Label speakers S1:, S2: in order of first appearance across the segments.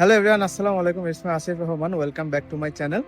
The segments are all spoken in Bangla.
S1: হ্যালো এভরিওয়ান আসসালামু আলাইকুম ইসমাই Asif Rahman welcome back to my channel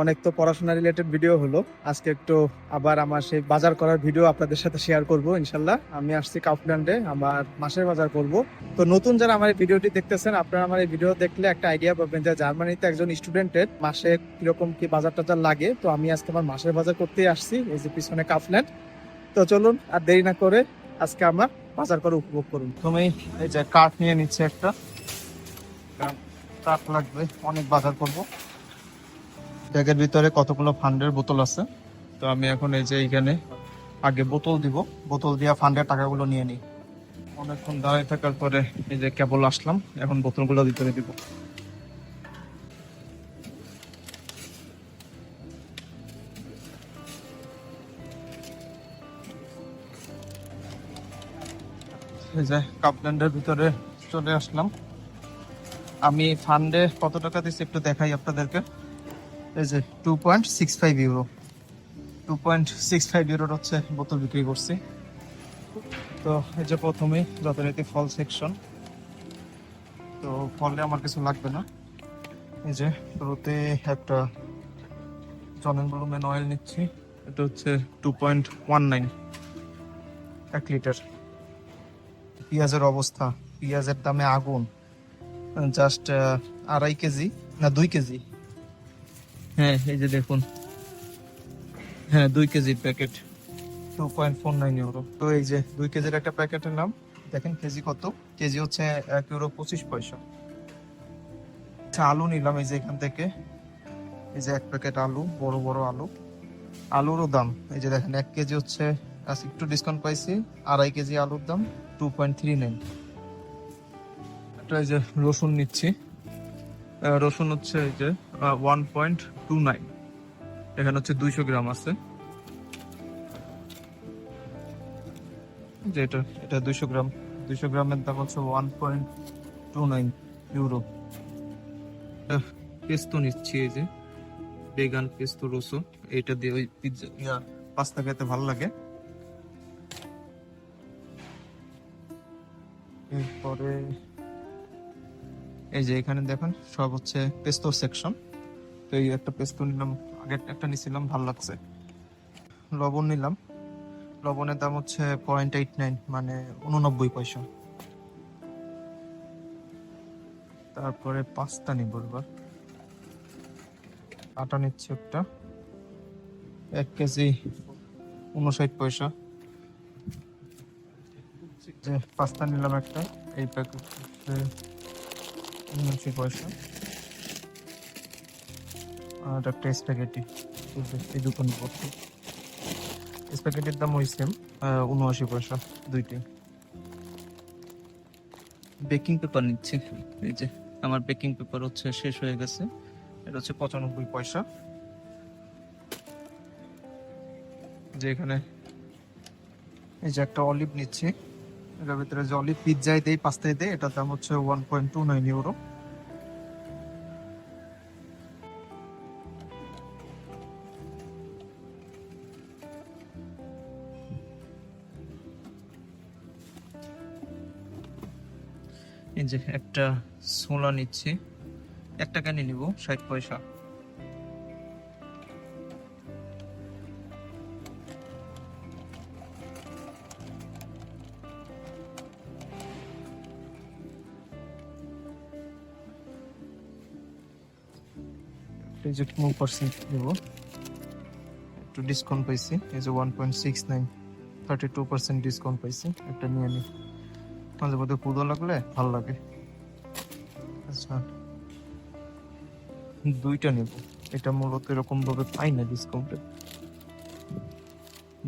S1: অনেক তো পড়াশোনা রিলেটেড ভিডিও হলো। আজকে একটু আবার আমার সেই বাজার করার ভিডিও আপনাদের সাথে শেয়ার করব, ইনশাল্লাহ। আমি আসছি কাউফল্যান্ডে আমার মাসের বাজার করব। তো নতুন যারা আমার এই ভিডিওটি দেখতেছেন, আপনারা আমার এই ভিডিও দেখলে একটা আইডিয়া পাবেন যে জার্মানিতে একজন স্টুডেন্টের মাসে কীরকম কি বাজার টাজার লাগে। তো আমি আজকে আমার মাসের বাজার করতেই আসছি, এই যে পিছনে কাউফল্যান্ড তো চলুন, আর দেরি না করে আজকে আমার বাজার করে উপভোগ করুন। তুমি এই যে কাঠ নিয়ে নিচ্ছে একটা। কাঠ লাগবে, অনেক বাজার করব। ব্যাগের ভিতরে কতগুলো ফান্ডের বোতল আছে? তো আমি এখন এই যে এইখানে আগে বোতল দিব। বোতল দিয়া ফান্ডের টাকাগুলো নিয়ে নিই। অনেকক্ষণ দাঁড়িয়ে থাকার পরে এই যে কেবল আসলাম, এখন বোতলগুলো ভিতরে দিব। এই যে কাপল্যান্ডের ভিতরে চলে আসলাম। আমি ফান্ডে কত টাকা দিচ্ছি একটু দেখাই আপনাদেরকে। এই যে two point six five euro two point six five ইউরোর হচ্ছে বোতল বিক্রি করছি। তো এই যে প্রথমেই যথারীতি ফল সেকশন তো ফলে আমার কিছু লাগবে না। এই যে শুরুতে একটা জনেন ব্লুমেন অয়েল নিচ্ছি। এটা হচ্ছে টু পয়েন্ট ওয়ান নাইন এক লিটার পেঁয়াজের অবস্থা। পেঁয়াজের দামে আগুন। জাস্ট আড়াই কেজি না দুই কেজি। হ্যাঁ এই যে দেখুন। হ্যাঁ দুই কেজির packet. Two point four nine euro তো এই যে দুই কেজির একটা প্যাকেটের নাম দেখেন কেজি কত? কেজি হচ্ছে এক ইউরো পঁচিশ পয়সা। আচ্ছা আলু নিলাম এই যে এখান থেকে। এই যে এক প্যাকেট আলু বড় বড় আলু। আলুরও দাম এই যে দেখেন এক কেজি হচ্ছে একটু ডিসকাউন্ট পাইছি আড়াই কেজি আলুর দাম টু পয়েন্ট থ্রি নাইন এটা এই যে রসুন নিচ্ছি। রসুন হচ্ছে এই যে ওয়ান পয়েন্ট টু নাইন এখানে হচ্ছে দুইশো গ্রাম আছে। যে এটা এটা দুইশো গ্রাম। দুইশো গ্রামের দাম হচ্ছে one point two nine euro pesto নিচ্ছি এই যে বেগান পেস্তো রসো এটা দিয়ে ওই পিৎজা ইয়া, পাস্তা খেতে ভালো লাগে। এরপরে এই যে এখানে দেখেন, সব হচ্ছে পেস্তো সেকশন তো এই একটা পেস্তো নিলাম, আগে একটা নিছিলাম, ভালো লাগছে। লবণ নিলাম। লবণের দাম হচ্ছে পয়েন্ট এইট নাইন মানে উননব্বই পয়সা। তারপরে পাস্তা নিব এবার। আটা নিচ্ছে একটা। এক কেজি উনষাট পয়সা। পাস্তা নিলাম একটা, এই প্যাকেট উনআশি পয়সা। আর একটা স্প্যাগেটি এই দুটো নিব স্প্যাগেটির দাম ওই সেম উনআশি পয়সা, দুইটি। বেকিং পেপার নিচ্ছি। এই যে, আমার বেকিং পেপার হচ্ছে শেষ হয়ে গেছে। এটা হচ্ছে পঁচানব্বই পয়সা। যে এখানে, এই যে একটা অলিভ নিচ্ছি। এটার ভিতরে অলিভ পিৎজাই দেই পাস্তায় দেয় এটার দাম হচ্ছে one point two nine euro যে একটা সোলা নিচ্ছি, একটা ক্যানি নিব, ষাট পয়সা। এই যে পনেরো পার্সেন্ট দেবো। একটু ডিসকাউন্ট পাইছি, এই যে one point six nine thirty two percent discount পাইছি, একটা নিয়ে নিই মাঝে মধ্যে পুজো লাগলে ভালো লাগে। আচ্ছা দুইটা নেব। এটা মূলত এরকম ভাবে পাই না ডিসকাউন্টে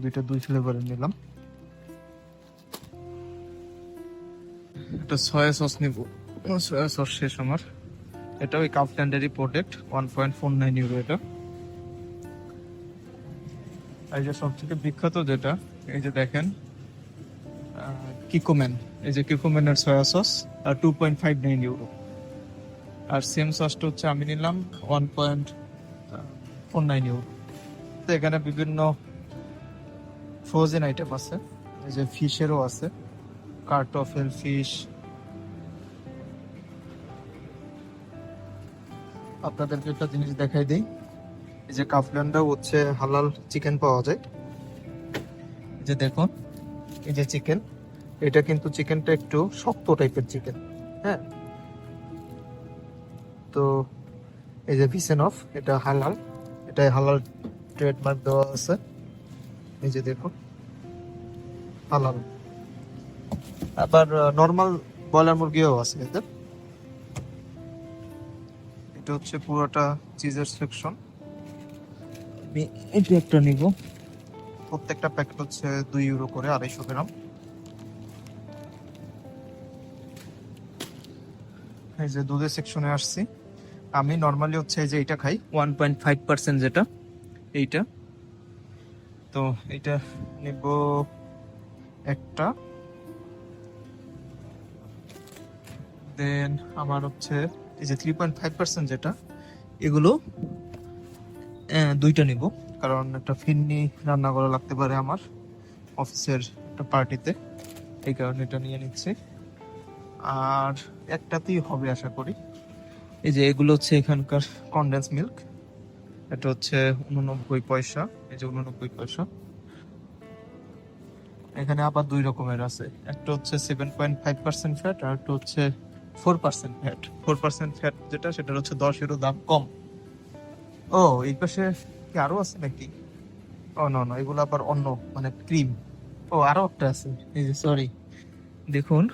S1: দুইটা দুই ফ্লেভারের নিলাম। একটা সয়া সস নিব। সয়া সস শেষ আমার। এটা ওই কাপল্যান্ডেরই product one point four nine euro এটা। এই যে সব থেকে বিখ্যাত যেটা, এই যে দেখেন কিকোম্যান এই যে কিকোম্যানের সয়া সস আর two point five nine euro আর সেম সসটা হচ্ছে আমি নিলাম one point four nine euro তো এখানে বিভিন্ন ফ্রোজেন আইটেম আছে, এই যে ফিশেরও আছে। কার্টফেল ফিশ আপনাদেরকে একটা জিনিস দেখাই দিই। এই যে কাফল্যান্ডে হচ্ছে হালাল চিকেন পাওয়া যায়। এই যে দেখুন, এই যে চিকেন এটা কিন্তু চিকেনটা একটু শক্ত টাইপের চিকেন হ্যাঁ? তো এই যে ভিসেন অফ এটা হালাল এটা হালাল ট্রেডমার্ক দেওয়া আছে। এই যে দেখুন, হালাল। আবার নর্মাল ব্রয়লার মুরগিও আছে এদের এটা হচ্ছে পুরোটা চিজের সেকশন আমি এটা একটা নিব। প্রত্যেকটা প্যাকেট হচ্ছে দুই ইউরো করে আড়াইশো গ্রাম। এই যে দুধের সেকশনে আসছি। আমি নর্মালি হচ্ছে এই যে এটা খাই। ওয়ান পয়েন্ট ফাইভ পার্সেন্ট যেটা এইটা। তো এটা নেব একটা। দেন আমার হচ্ছে এই যে থ্রি পয়েন্ট ফাইভ পার্সেন্ট যেটা, এগুলো দুইটা নিব। কারণ একটা ফিরনি রান্না করা লাগতে পারে আমার অফিসের একটা পার্টিতে। এই কারণে এটা নিয়ে নিচ্ছি। আর একটাতেই হবে আশা করি। এই যে এগুলো হচ্ছে এখানকার কনডেন্স মিল্ক এটা হচ্ছে উননব্বই পয়সা। এই যে উননব্বই পয়সা। এখানে আবার দুই রকমের আছে। একটা হচ্ছে seven point five percent fat আর একটা হচ্ছে four percent fat. Four percent fat যেটা সেটার হচ্ছে দশ ইউরো দাম কম। ও এই পাশে কি আরও আছে নাকি? ও না না এগুলো আবার অন্য মানে ক্রিম। ও আরও একটা আছে। এই যে সরি দেখুন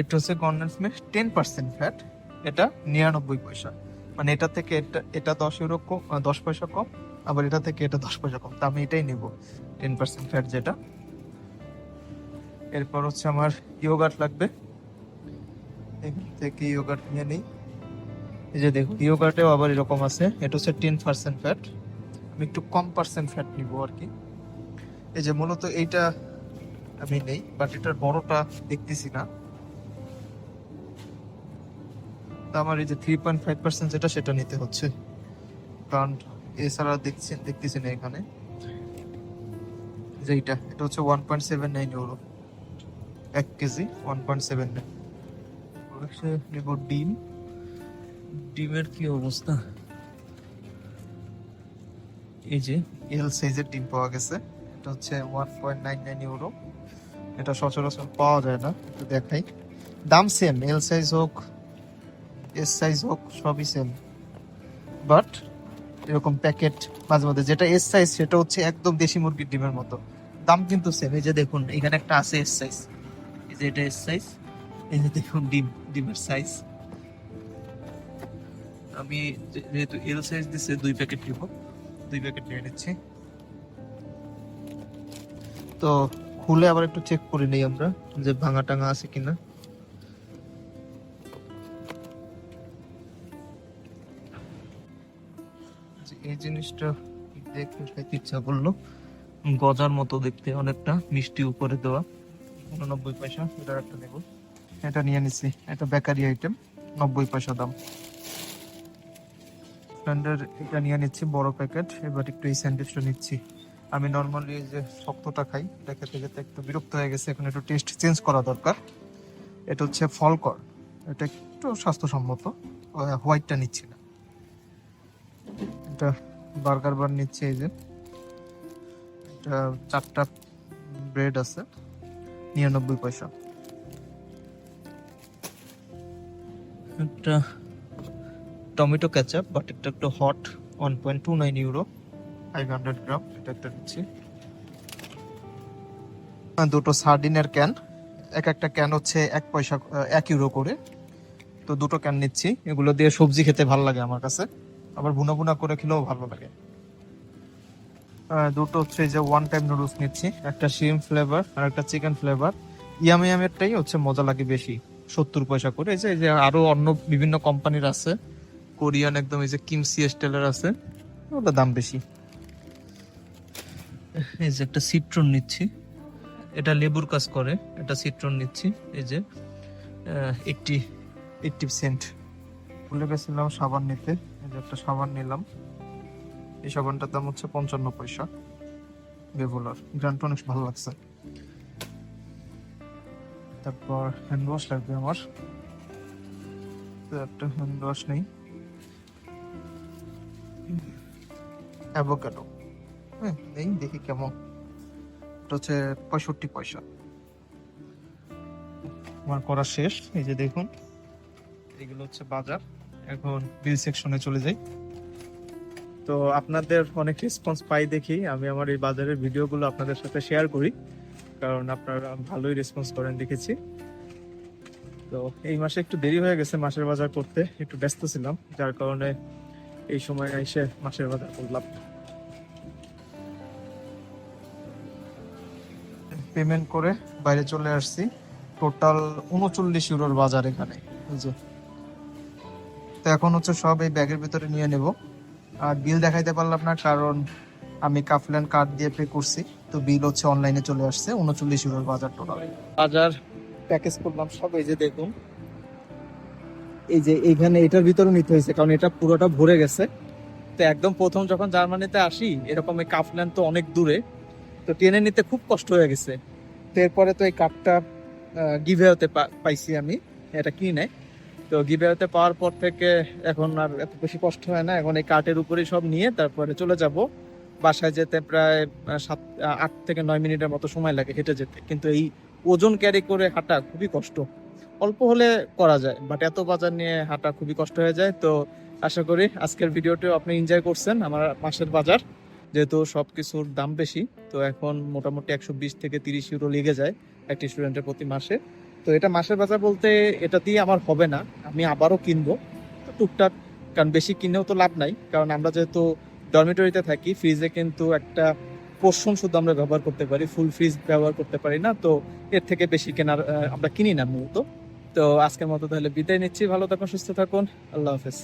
S1: এটা হচ্ছে condense milk ten percent fat এটা নিরানব্বই পয়সা। মানে এটা থেকে এটা এটা দশ ইউরো কম দশ পয়সা কম আবার এটা থেকে এটা দশ পয়সা কম। তা আমি এটাই নেব টেন পার্সেন্ট ফ্যাট যেটা। এরপর হচ্ছে আমার ইয়োগার্ট লাগবে। থেকে ইয়োগার্ট নিয়ে নিই? এই যে দেখুন ইয়োগার্টেও আবার এরকম আছে। এটা হচ্ছে টেন পার্সেন্ট ফ্যাট আমি একটু কম পার্সেন্ট ফ্যাট নিব আর কি। এই যে মূলত এইটা আমি নেই বাট এটার বড়টা দেখতেছি না। তা আমার এই যে থ্রি পয়েন্ট ফাইভ পার্সেন্ট যেটা, সেটা নিতে হচ্ছে। কারণ এছাড়া দেখছি দেখতেছি না এখানে। যে এইটা, এটা হচ্ছে one point seven nine euro এক KG one point seven nine নেব ডিম। ডিমের কি অবস্থা? এই যে। এল সাইজের ডিম পাওয়া গেছে। এটা হচ্ছে one point nine nine euro এটা সচরাচর পাওয়া যায় না, একটু দেখাই। দাম সেম এল সাইজ হোক এস সাইজ হোক, সবই সেম বাট এরকম প্যাকেট মাঝে মধ্যে যেটা এস সাইজ সেটা হচ্ছে একদম দেশি মুরগির ডিমের মতো। দাম কিন্তু সেম এই যে দেখুন, এখানে একটা আছে এস সাইজ এই যে এটা এস সাইজ এই যে দেখুন ডিম, ডিমের সাইজ আমি যেহেতু এল সাইজ দিচ্ছে দুই প্যাকেট নিব। দুই প্যাকেট নিয়ে নিচ্ছি। তো খুলে আবার একটু চেক করে নেই আমরা যে ভাঙা টাঙা আছে কিনা। এই জিনিসটা দেখে খাইতে ইচ্ছা করল। গজার মতো দেখতে, অনেকটা মিষ্টি উপরে দেওয়া। উননব্বই পয়সা এটা একটা নেব। এটা নিয়ে নিচ্ছি এটা বেকারি আইটেম নব্বই পয়সা দাম। ফ্রেন্ডের এটা নিয়ে নিচ্ছি, বড় প্যাকেট এবার একটু এই স্যান্ডউইচটা নিচ্ছি। আমি নর্মালি যে শক্তটা খাই, এটা খেতে খেতে একটু বিরক্ত হয়ে গেছে, এখন একটু টেস্ট চেঞ্জ করা দরকার। এটা হচ্ছে ফলকর, এটা একটু স্বাস্থ্যসম্মত হোয়াইটটা নিচ্ছি না। এটা বার্গার বার নিচ্ছে এই যে। এটা চারটা ব্রেড আছে, নিরানব্বই পয়সা। একটা টমেটো কেচাপ বাট এটা একটু hot one point two nine euro five hundred gram এটা একটা আর দুটো সার্ডিনের ক্যান এক একটা ক্যান হচ্ছে এক পয়সা, এক ইউরো করে। তো দুটো ক্যান নিচ্ছি, এগুলো দিয়ে সবজি খেতে ভালো লাগে আমার কাছে। আবার ভুনা ভুনা করে খেলেও ভালো লাগে। দুটো হচ্ছে যে ওয়ান টাইম নুডলস নিচ্ছি, একটা শিম ফ্লেভার আর একটা চিকেন ফ্লেভার ইয়াম ইয়ামেরটাই হচ্ছে মজা লাগে বেশি। সত্তর পয়সা করে, এই যে আরও অন্য বিভিন্ন কোম্পানির আছে। কোরিয়ান একদম এই যে কিমসি স্টাইলের আছে ওটা দাম বেশি। এই যে একটা সিট্রন নিচ্ছি। এটা লেবুর কাজ করে, এটা সিট্রন নিচ্ছি, এই যে এইটটি এইটটি সেন্ট। ভুলে গেছিলাম সাবান নিতে, এই যে একটা সাবান নিলাম। এই সাবানটার দাম হচ্ছে পঞ্চান্ন পয়সা। রেগুলার গ্রান্ট অনেক ভালো লাগছে। তারপর হ্যান্ড ওয়াশ লাগবে আমার। তো একটা হ্যান্ড ওয়াশ নেই। অ্যাভোকাডো হ্যাঁ এই দেখি কেমন। ওটা হচ্ছে পঁয়ষট্টি পয়সা। আমার করা শেষ, এই যে দেখুন। এগুলো হচ্ছে বাজার। এখন বিল সেকশনে চলে যাই। তো আপনাদের অনেক রেসপন্স পাই দেখি। আমি আমার এই বাজারের ভিডিওগুলো আপনাদের সাথে শেয়ার করি। কারণ আপনারা ভালোই রেসপন্স করেন, দেখেছি। তো এই মাসে একটু দেরি হয়ে গেছে মাসের বাজার করতে, একটু ব্যস্ত ছিলাম, যার কারণে এই সময় এসে মাসের বাজার করলাম। পেমেন্ট করে বাইরে চলে আসছি। টোটাল উনচল্লিশ ইউরোর বাজার এখানে তো এখন হচ্ছে সব এই ব্যাগের ভিতরে নিয়ে নেব। আর বিল দেখাইতে পারলাম না, কারণ আমি কাফল্যান্ড কার্ড দিয়ে পে করছি। তো বিল হচ্ছে অনলাইনে চলে আসছে উনচল্লিশ ইউরোর বাজার টোটাল বাজার। প্যাকেজ করলাম সব এই যে দেখুন। এই যে এইখানে এটার ভিতরে নিতে হয়েছে কারণ এটা পুরোটা ভরে গেছে। তো একদম প্রথম যখন জার্মানিতে আসি এরকম এই কাফল্যান্ড তো অনেক দূরে তো টেনে নিতে খুব কষ্ট হয়ে গেছে। তো এরপরে তো এই কাপটা গিভে হতে পাইছি আমি এটা কিনে। তো গিভে হতে পাওয়ার পর থেকে এখন আর এত বেশি কষ্ট হয় না এখন এই কাঠের উপরে সব নিয়ে তারপরে চলে যাব। বাসায় যেতে প্রায় সাত আট থেকে নয় মিনিটের মতো সময় লাগে হেঁটে যেতে। কিন্তু এই ওজন ক্যারি করে হাঁটা খুবই কষ্ট। অল্প হলে করা যায় বাট এত বাজার নিয়ে হাঁটা খুবই কষ্ট হয়ে যায়। তো আশা করি আজকের ভিডিওটিও আপনি এনজয় করছেন আমার মাসের বাজার, যেহেতু সব কিছুর দাম বেশি। তো এখন মোটামুটি একশো বিশ থেকে তিরিশ ইউরো লেগে যায় একটি স্টুডেন্টের প্রতি মাসে। তো এটা মাসের বাজার বলতে এটা দিয়ে আমার হবে না, আমি আবারও কিনবো। টুকটাক, কারণ বেশি কিনেও তো লাভ নাই, কারণ আমরা যেহেতু ডরমিটরিতে থাকি ফ্রিজে কিন্তু একটা পোষণ শুধু আমরা ব্যবহার করতে পারি ফুল ফ্রিজ ব্যবহার করতে পারি না, তো এর থেকে বেশি কেনার আমরা কিনি না মূলত। তো আজকের মতো তাহলে বিদায় নিচ্ছি, ভালো থাকুন, সুস্থ থাকুন, আল্লাহ হাফেজ।